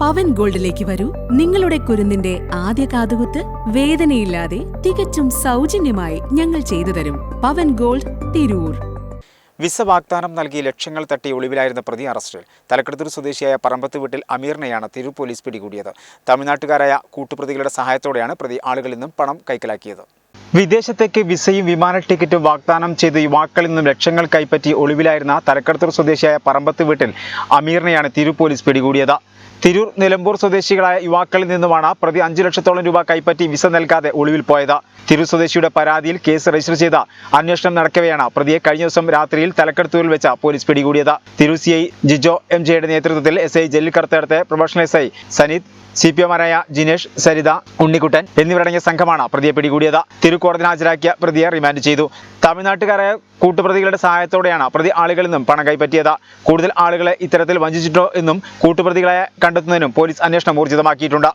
പവൻ ഗോൾഡിലേക്ക് വരൂ. നിങ്ങളുടെ കുരുന്നിന്റെ ആദ്യ കാതുകുത്ത് വേദനയില്ലാതെ തികച്ചും സൗജന്യമായി ഞങ്ങൾ ചെയ്തു തരും. പവൻ ഗോൾഡ് തിരൂർ. വിസ വാഗ്ദാനം നൽകി ലക്ഷങ്ങൾ തട്ടി ഒളിവിലായിരുന്ന പ്രതി അറസ്റ്റിൽ തലക്കെടുത്തൂർ സ്വദേശിയായ പറമ്പത്ത് വീട്ടിൽ അമീറിനെയാണ് തിരു പോലീസ് പിടികൂടിയത്. തമിഴ്നാട്ടുകാരായ കൂട്ടുപ്രതികളുടെ സഹായത്തോടെയാണ് പ്രതി ആളുകളിൽ നിന്നും പണം കൈക്കലാക്കിയത്. വിദേശത്തേക്ക് വിസയും വിമാന ടിക്കറ്റും വാഗ്ദാനം ചെയ്ത് യുവാക്കളിൽ നിന്നും ലക്ഷങ്ങൾ കൈപ്പറ്റി ഒളിവിലായിരുന്ന തലക്കടത്തൂർ സ്വദേശിയായ പറമ്പത്ത് വീട്ടിൽ അമീറിനെയാണ് തിരു പോലീസ് പിടികൂടിയത്. തിരൂർ നിലമ്പൂർ സ്വദേശികളായ യുവാക്കളിൽ നിന്നുമാണ് പ്രതി അഞ്ചു ലക്ഷത്തോളം രൂപ കൈപ്പറ്റി വിസ നൽകാതെ ഒളിവിൽ പോയത്. തിരൂർ സ്വദേശിയുടെ പരാതിയിൽ കേസ് രജിസ്റ്റർ ചെയ്ത അന്വേഷണം നടക്കവെയാണ് പ്രതിയെ കഴിഞ്ഞ ദിവസം രാത്രിയിൽ തലക്കെടുത്തൂരിൽ വെച്ച പോലീസ് പിടികൂടിയത്. Tirur C I Jijo M ജെയുടെ നേതൃത്വത്തിൽ S I Jaleel കറുത്തേടത്തെ professional S I Saneeth C P എമാരായ Jinesh Saritha Unnikuttan എന്നിവരടങ്ങിയ സംഘമാണ് പ്രതിയെ പിടികൂടിയത്. തിരുക്കോടതിയിൽ ഹാജരാക്കിയ പ്രതിയെ റിമാൻഡ് ചെയ്തു. തമിഴ്നാട്ടുകാരായ കൂട്ടുപ്രതികളുടെ സഹായത്തോടെയാണ് പ്രതി ആളുകളിൽ നിന്നും പണം കൈപ്പറ്റിയത്. കൂടുതൽ ആളുകളെ ഇത്തരത്തിൽ വഞ്ചിച്ചിട്ടോ എന്നും കൂട്ടുപ്രതികളെ കണ്ടെത്തുന്നതിനും പോലീസ് അന്വേഷണം ഊർജിതമാക്കിയിട്ടുണ്ട്.